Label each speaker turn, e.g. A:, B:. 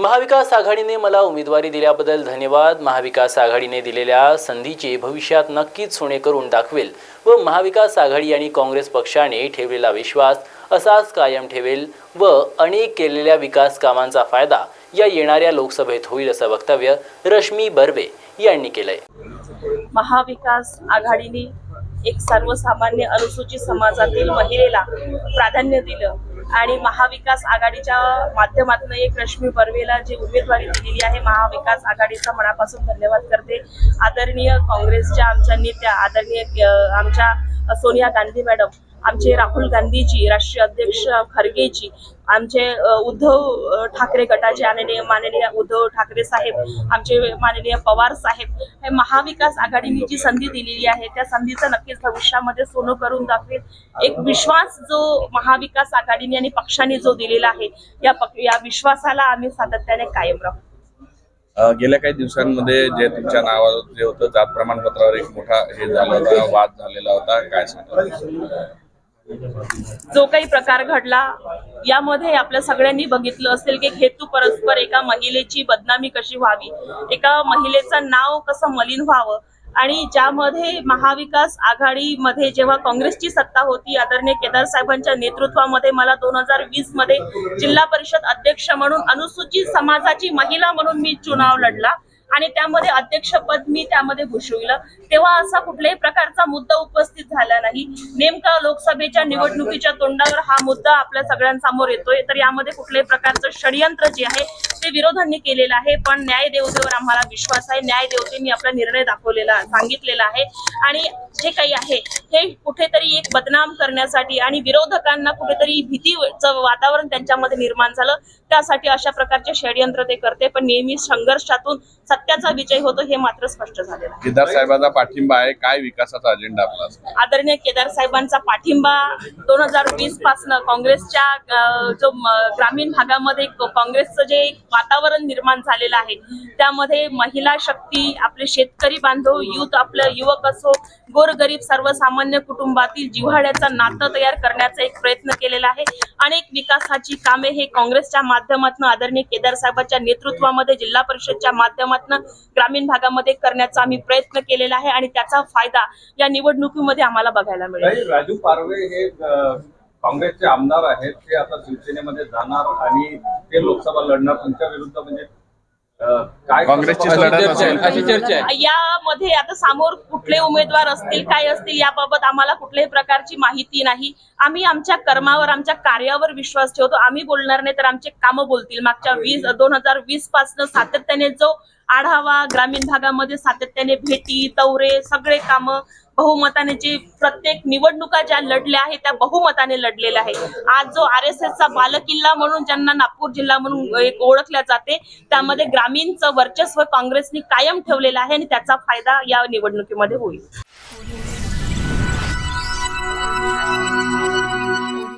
A: महाविकास आघाडीने मला उमेदवारी दिल्याबद्दल धन्यवाद. महाविकास आघाडीने दिलेल्या संधीचे भविष्यात नक्कीच सोने करून दाखवेल व महाविकास आघाडी आणि काँग्रेस पक्षाने ठेवलेला विश्वास असाच कायम ठेवेल व अनेक केलेल्या विकास कामांचा फायदा या येणाऱ्या लोकसभेत होईल असं वक्तव्य रश्मी बर्वे यांनी केलंय.
B: महाविकास आघाडीने एक सर्वसामान्य अनुसूचित समाजातील महिलेला प्राधान्य दिलं. आणि महाविकास आघाडीच्या माध्यमातून एक रश्मी बर्वेला जी उमेदवारी दिलेली आहे महाविकास आघाडीचा मनापासून धन्यवाद करते. आदरणीय काँग्रेसच्या आमच्या नेत्या आदरणीय आमच्या सोनिया गांधी मॅडम आमचे राहुल गांधीजी राष्ट्रीय अध्यक्ष खरगेजी आमचे उद्धव ठाकरे गटाचे माननीय माननीय उद्धव ठाकरे साहेब आमचे माननीय पवार साहेब हे महाविकास आघाडीने जी संधी दिलेली आहे त्या संधीचं नक्कीच भविष्यामध्ये सोनं करून दाखवेल. एक विश्वास जो महाविकास आघाडीने आणि पक्षाने जो दिलेला आहे या पक या विश्वासाला आम्ही सातत्याने कायम राहू.
C: गेल्या काही दिवसांमध्ये जे तुमच्या नावावर जे होतं जात प्रमाणपत्रावर एक मोठा हे झाला होता वाद झालेला होता. काय सांगतो
B: जो काही प्रकार घडला यामध्ये आपल्या सगळ्यांनी बघितलं असेल की हेतू परस्पर एका महिलेची बदनामी कशी व्हावी एका महिलेचं नाव कसं मलिन व्हावं आणि ज्यामध्ये महाविकास आघाडीमध्ये जेव्हा काँग्रेसची सत्ता होती आदरणीय केदार साहेबांच्या नेतृत्वामध्ये मला दोन हजार वीसमध्ये जिल्हा परिषद अध्यक्ष म्हणून अनुसूचित समाजाची महिला म्हणून मी चुनाव लढला. आणि त्यामध्ये अध्यक्षपद मी त्यामध्ये भूषविलं. तेव्हा असा कुठल्याही प्रकारचा मुद्दा उपस्थित झाला नाही. नेमका लोकसभेच्या निवडणुकीच्या तोंडावर हा मुद्दा आपल्या सगळ्यांसमोर येतोय. तर यामध्ये कुठल्याही प्रकारचं षडयंत्र जे आहे ते विरोधांनी केलेलं आहे. पण न्याय देवतेवर आम्हाला विश्वास आहे. न्याय देवतेने आपला निर्णय दाखवलेला सांगितलेला आहे. आणि जे काही आहे हे कुठेतरी एक बदनाम करण्यासाठी आणि विरोधकांना कुठेतरी भीतीचं वातावरण त्यांच्यामध्ये निर्माण झालं. त्यासाठी अशा प्रकारचे षडयंत्र ते करते पण नेहमी संघर्षातून सत्याचा विजय होतो हे मात्र स्पष्ट झालेलं आहे.
C: केदार साहेबांचा पाठिंबा आहे. काय विकासाचा अजेंडा आपला?
B: आदरणीय केदार साहेबांचा पाठिंबा दोन हजार वीस पासनं काँग्रेसच्या जो ग्रामीण भागामध्ये काँग्रेसचं जे एक वातावरण निर्माण झालेलं आहे त्यामध्ये महिला शक्ती आपले शेतकरी बांधव युथ आपलं युवक असो गोरगरीब सर्वसामान्य कुटुंबातील जिव्हाळ्याचं नातं तयार करण्याचा एक प्रयत्न केलेला आहे. अनेक विकासाची कामे हे काँग्रेसच्या माध्यमातून आदरणीय केदार साहेबांच्या नेतृत्वामध्ये जिल्हा परिषदच्या माध्यमातून ग्रामीण भागामध्ये करण्याचा आम्ही प्रयत्न केलेला आहे आणि त्याचा फायदा या निवडणुकीमध्ये आम्हाला बघायला मिळेल.
D: राजू पारवे हे काँग्रेसचे आमदार आहेत ते आता शिवसेनेमध्ये जाणार आणि ते लोकसभा लढणार. तुमच्या विरुद्ध म्हणजे काय
C: काँग्रेसचीच
D: कसं
C: लढत
D: पाहता?
C: असेल.
E: अशी चर्चा आहे
B: यामध्ये आता समोर कुठले उमेदवार असतील काय असतील याबाबत आम्हाला कुठल्याही प्रकारची माहिती नाही आम्ही आमच्या कर्मावर आमच्या कार्यावर विश्वास ठेवतो आम्ही बोलणार नाही तर आमचे कामं बोलतील मागच्या वीस दोन हजार वीस पासनं सातत्याने जो आढावा ग्रामीण भागामध्ये सातत्याने भेटी दौरे सगळे कामं बहुमताने जे प्रत्येक निवडणुका ज्या लढल्या आहेत त्या बहुमताने लढलेल्या आहेत. आज जो आर एस एसचा बालकिल्ला म्हणून ज्यांना नागपूर जिल्हा म्हणून एक ओळखल्या जाते त्यामध्ये ग्रामीणचं वर्चस्व काँग्रेसने कायम ठेवलेलं आहे आणि त्याचा फायदा या निवडणुकीमध्ये होईल.